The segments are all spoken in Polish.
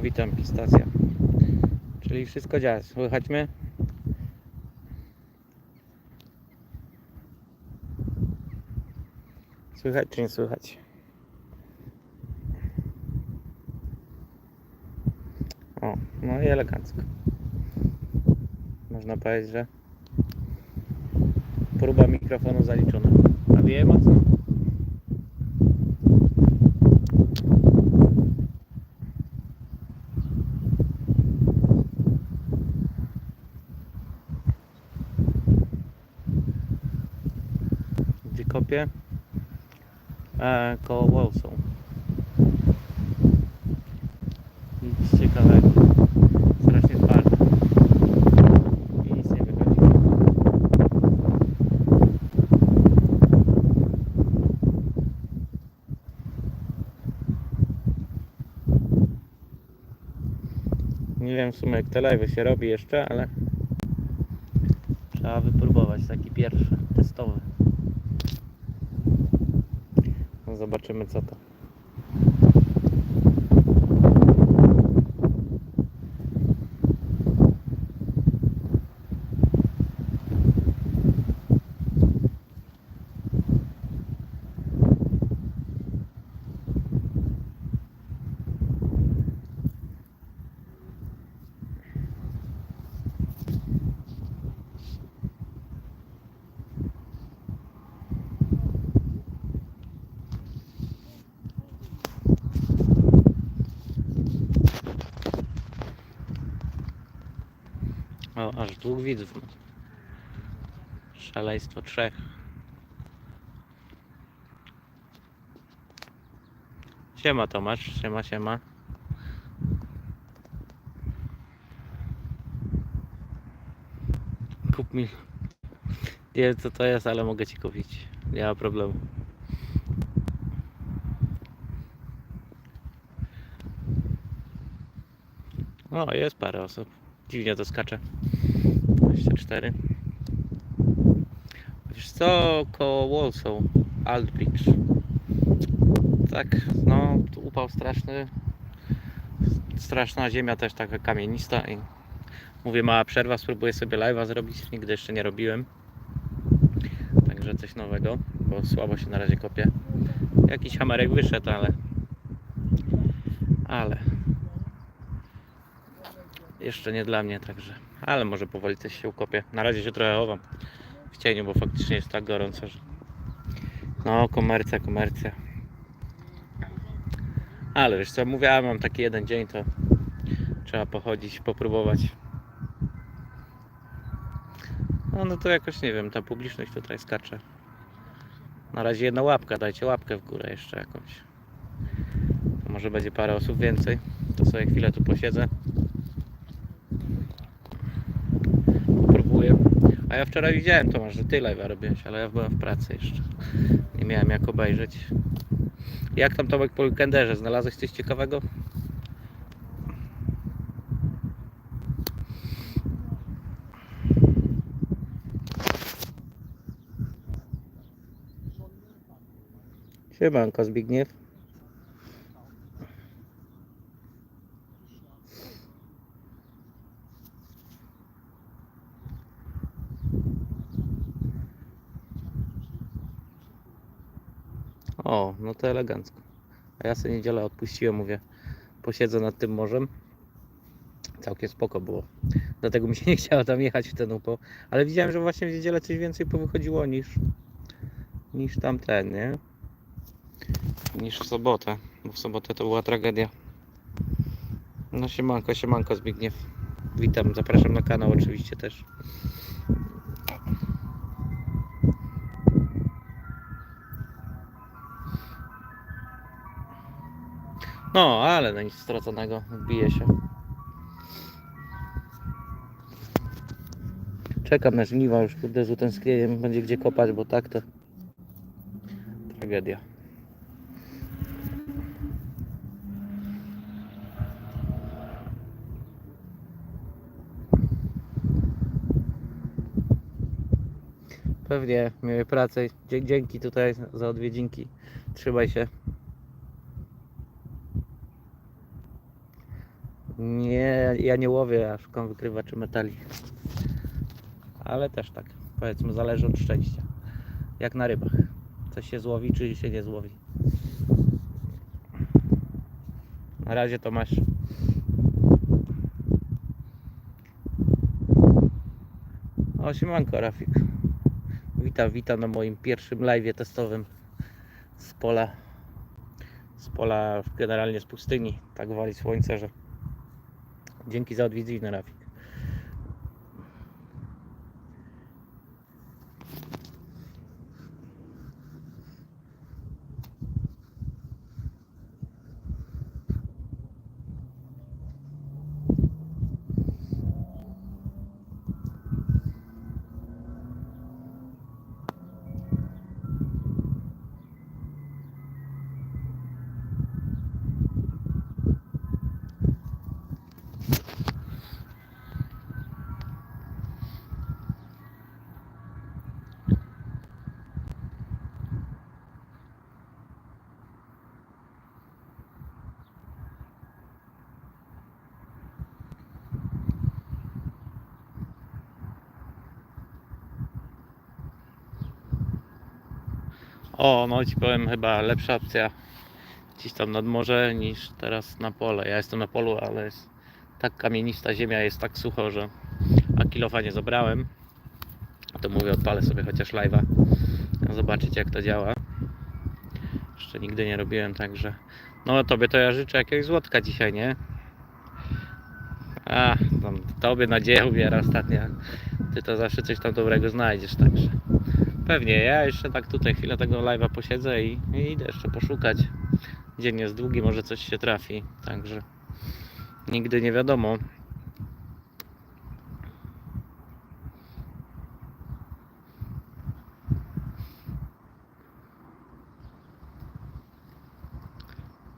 witam, pistacja. Czyli wszystko działa. Słychać mnie? Słychać czy nie słychać? O, no i elegancko. Można powiedzieć, że próba mikrofonu zaliczona. A wieje mocno? Kopię? E, koło Wolsą. Nic ciekawego. Strasznie. I nic nie wychodzi. Nie wiem w sumie jak te live się robi jeszcze, ale trzeba wypróbować taki pierwszy, testowy. Zobaczymy co to. O, aż dwóch widzów. Szaleństwo trzech. Siema Tomasz, siema, siema. Kup mi. Nie wiem co to jest, ale mogę ci kupić. Nie ma problemu. O, jest parę osób. Dziwnie to skacze. 24. Wiesz co, koło Walsall, Aldbridge. Tak, no, upał straszny. Straszna ziemia też taka kamienista i mówię mała przerwa, spróbuję sobie live'a zrobić, nigdy jeszcze nie robiłem. Także coś nowego, bo słabo się na razie kopię. Jakiś hamerek wyszedł, ale ale jeszcze nie dla mnie, także. Ale może powoli coś się ukopię. Na razie się trochę chowam w cieniu, bo faktycznie jest tak gorąco, że. No, komercja, komercja. Ale wiesz co, mówiłem, mam taki jeden dzień, to trzeba pochodzić, popróbować. No, no to jakoś nie wiem, ta publiczność tutaj skacze. Na razie jedna łapka, dajcie łapkę w górę jeszcze jakąś. To może będzie parę osób więcej. To sobie chwilę tu posiedzę. A ja wczoraj widziałem Tomasz, że ty live'a robiłeś, ale ja byłem w pracy jeszcze. Nie miałem jak obejrzeć. Jak tam Tomek po weekenderze? Znalazłeś coś ciekawego? Siemanko Zbigniew. O, no to elegancko. A ja sobie niedzielę odpuściłem, mówię, posiedzę nad tym morzem. Całkiem spoko było. Dlatego mi się nie chciało tam jechać w ten upał. Ale widziałem, że właśnie w niedzielę coś więcej powychodziło niż niż tamten, nie? Niż w sobotę. Bo w sobotę to była tragedia. No siemanko, siemanko Zbigniew. Witam, zapraszam na kanał oczywiście też. No, ale no nic straconego, bije się. Czekam na żniwa już, kurde, z utęsknieniem będzie gdzie kopać, bo tak to tragedia. Pewnie, miłej pracy. Dzięki tutaj za odwiedzinki. Trzymaj się. Nie, ja nie łowię, ja wykrywaczy metali. Ale też tak, powiedzmy, zależy od szczęścia. Jak na rybach. Coś się złowi, czy się nie złowi. Na razie to masz. O, siemanko Rafik. Witam, witam na moim pierwszym live testowym z pola. Z pola, generalnie z pustyni. Tak wali słońce, że dzięki za odwiedziny Rafik. O, no ci powiem, chyba lepsza opcja gdzieś tam nad morze niż teraz na pole. Ja jestem na polu, ale jest tak kamienista ziemia, jest tak sucho, że a nie zabrałem. To mówię, odpalę sobie chociaż live'a. Zobaczyć jak to działa. Jeszcze nigdy nie robiłem, także no tobie to ja życzę jakiegoś złotka dzisiaj, nie? A, tam tobie nadzieję ubiera ostatnia. Ty to zawsze coś tam dobrego znajdziesz, także. Pewnie, ja jeszcze tak tutaj chwilę tego live'a posiedzę i, i idę jeszcze poszukać. Dzień jest długi, może coś się trafi, także nigdy nie wiadomo.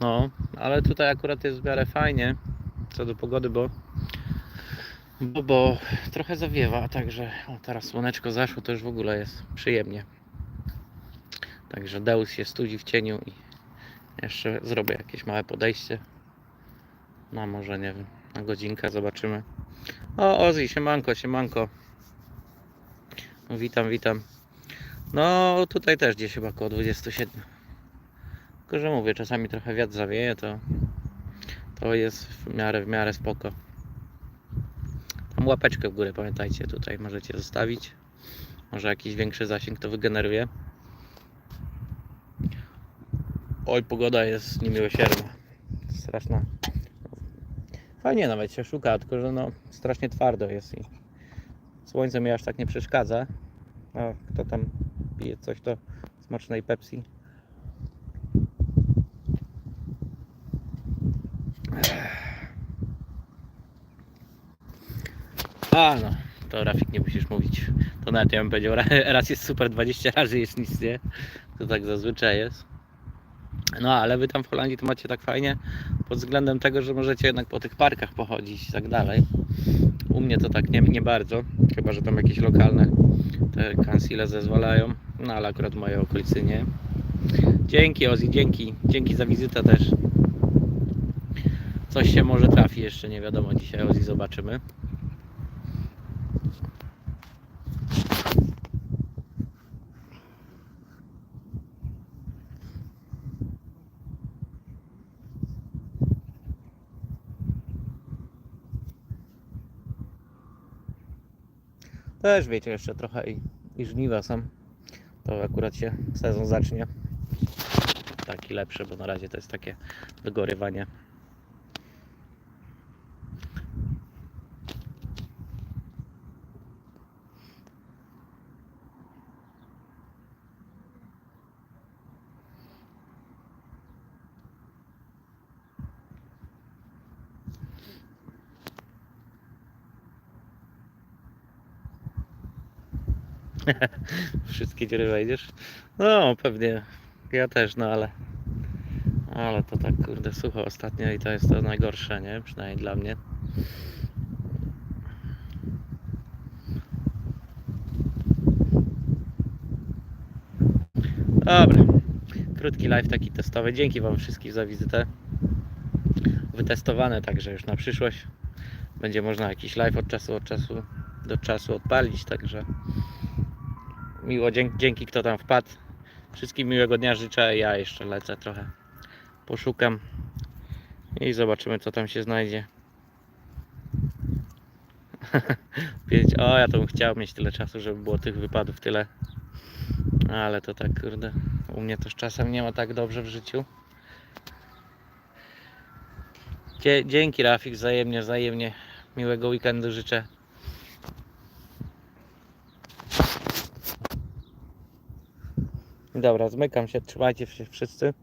No, ale tutaj akurat jest w miarę fajnie co do pogody, bo bo, bo trochę zawiewa, także o, teraz słoneczko zaszło, to już w ogóle jest przyjemnie. Także Deus się studzi w cieniu i jeszcze zrobię jakieś małe podejście. No może nie wiem, na godzinkę zobaczymy. O, Ozzy, siemanko, siemanko. Witam, witam. No tutaj też gdzieś chyba około 27. Tylko, że mówię, czasami trochę wiatr zawieje, to to jest w miarę, w miarę spoko. Łapeczkę w górę pamiętajcie tutaj możecie zostawić. Może jakiś większy zasięg to wygeneruje. Oj, pogoda jest niemiłosierna. Straszna. Fajnie nawet się szuka, tylko że no strasznie twardo jest i słońce mi aż tak nie przeszkadza. A kto tam pije coś to smacznej Pepsi. A no, to Rafik nie musisz mówić. To nawet ja bym powiedział, ra- raz jest super, 20 razy jest nic, nie? To tak zazwyczaj jest. No ale wy tam w Holandii to macie tak fajnie pod względem tego, że możecie jednak po tych parkach pochodzić i tak dalej. U mnie to tak nie, nie bardzo, chyba że tam jakieś lokalne te kansile zezwalają, no ale akurat w mojej okolicy nie. Dzięki Ozzy, dzięki, dzięki za wizytę też. Coś się może trafi jeszcze, nie wiadomo dzisiaj Ozzy, zobaczymy. Też wiecie, jeszcze trochę i, i żniwa są. To akurat się sezon zacznie. Taki lepszy, bo na razie to jest takie wygorywanie. Wszystkie dziury wejdziesz? No, pewnie. Ja też, no ale. Ale to tak kurde sucho ostatnio i to jest to najgorsze, nie? Przynajmniej dla mnie. Dobra. Krótki live taki testowy. Dzięki Wam wszystkim za wizytę. wytestowane, także już na przyszłość będzie można jakiś live od czasu od czasu do czasu odpalić, także miło, dzięki, dzięki kto tam wpadł. Wszystkim miłego dnia życzę, ja jeszcze lecę trochę, poszukam i zobaczymy co tam się znajdzie. O ja to bym chciał mieć tyle czasu, żeby było tych wypadów tyle. Ale to tak kurde, u mnie też czasem nie ma tak dobrze w życiu. Dzięki Rafik, wzajemnie, wzajemnie. Miłego weekendu życzę. Dobra, zmykam się, trzymajcie się wszyscy.